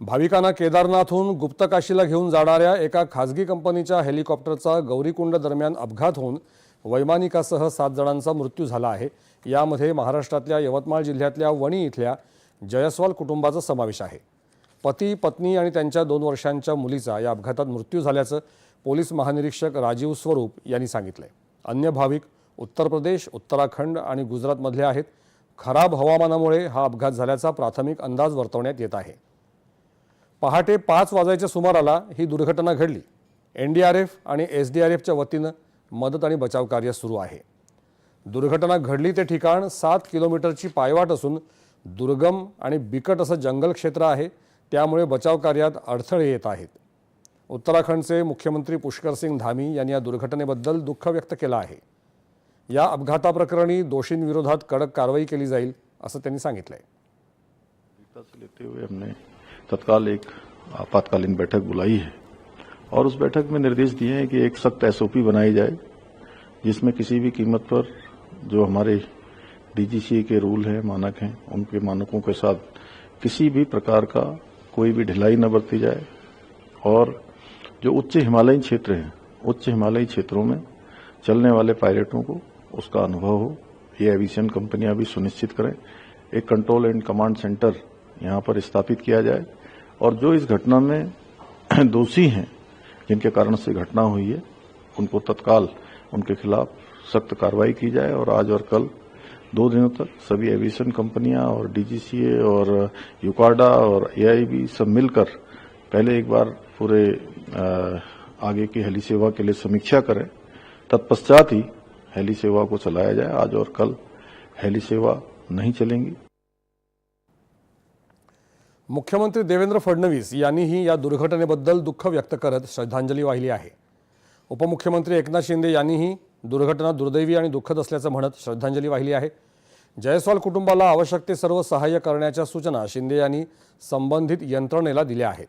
भाविकांना केदारनाथहून गुप्तकाशीला घेऊन जाणाऱ्या एका खाजगी कंपनीच्या हेलिकॉप्टरचा गौरीकुंड दरम्यान अपघात होऊन वैमानिकासह सात जणांचा मृत्यू झाला आहे. यामध्ये महाराष्ट्रातल्या यवतमाळ जिल्ह्यातल्या वणी इथल्या जयस्वाल कुटुंबाचा समावेश आहे. पती पत्नी आणि त्यांच्या दोन वर्षांच्या मुलीचा या अपघातात मृत्यू झाल्याचं पोलीस महानिरीक्षक राजीव स्वरूप यांनी सांगितलंय. अन्य भाविक उत्तर प्रदेश उत्तराखंड आणि गुजरातमधले आहेत. खराब हवामानामुळे हा अपघात झाल्याचा प्राथमिक अंदाज वर्तवण्यात येत आहे. पहाटे पाच वाजायच्या सुमाराला ही दुर्घटना घडली. एन डी आर एफ आणि एस डी आर एफच्या वतीनं मदत आणि बचाव कार्य सुरू आहे. दुर्घटना घडली ते ठिकाण सात किलोमीटरची पायवाट असून दुर्गम आणि बिकट असं जंगल क्षेत्र आहे त्यामुळे बचाव कार्यात अडथळे येत आहेत. उत्तराखंडचे मुख्यमंत्री पुष्कर सिंग धामी यांनी या दुर्घटनेबद्दल दुःख व्यक्त केलं आहे. या अपघाताप्रकरणी दोषींविरोधात कडक कारवाई केली जाईल असं त्यांनी सांगितलं आहे गंभीरता से लेते हुए हमने तत्काल एक आपातकालीन बैठक बुलाई है। और उस बैठक में निर्देश दिए हैं कि एक सख्त एसओपी बनाई जाए, जिसमें किसी भी कीमत पर जो हमारे डीजीसीए के रूल हैं, मानक हैं, उनके मानकों के साथ किसी भी प्रकार का कोई भी ढिलाई न बरती जाए। और जो उच्च हिमालयी क्षेत्र हैं, उच्च हिमालयी क्षेत्रों में चलने वाले पायलटों को उसका अनुभव हो। ये एविएशन कंपनियाँ भी सुनिश्चित करें। एक कंट्रोल एंड कमांड सेंटर यहाँ पर स्थापित किया जाए। और जो इस घटना में दोषी हैं, जिनके कारण से घटना हुई है, उनको तत्काल उनके खिलाफ सख्त कार्रवाई की जाए और आज और कल, दो दिनों तक सभी एविएशन कंपनियाँ और डीजीसीए और यूकार्डा और एआईबी सब मिलकर पहले एक बार पूरे आगे की हेली सेवा के लिए समीक्षा करें। तत्पश्चात ही हेली सेवा को चलाया जाए। आज और कल हेली सेवा नहीं चलेंगी। मुख्यमंत्री देवेंद्र फडणवीस यांनीही या दुर्घटनेबद्दल दुःख व्यक्त करत श्रद्धांजली वाहिली आहे. उपमुख्यमंत्री एकनाथ शिंदे यांनीही दुर्घटना दुर्दैवी आणि दुःखद असल्याचं म्हणत श्रद्धांजली वाहिली आहे. जयस्वाल कुटुंबाला आवश्यक ते सर्व सहाय्य करण्याच्या सूचना शिंदे यांनी संबंधित यंत्रणेला दिल्या आहेत.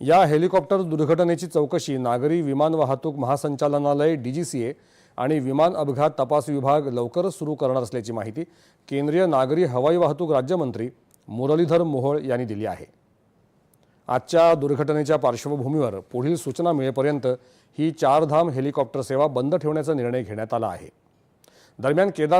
या हेलिकॉप्टर दुर्घटनेची चौकशी नागरी विमान वाहतूक महासंचालनालय डीजीसीए आणि विमान अपघात तपास विभाग लवकरच सुरू करणार असल्याची माहिती केंद्रीय नागरी हवाई वाहतूक राज्यमंत्री मुरलीधर मोहोळ यांनी दिली आहे. आजच्या दुर्घटनेच्या पार्श्वभूमीवर पुढील सूचना मिळेपर्यंत ही चारधाम हेलिकॉप्टर सेवा बंद ठेवण्याचा निर्णय घेण्यात आला आहे. दरम्यान केदार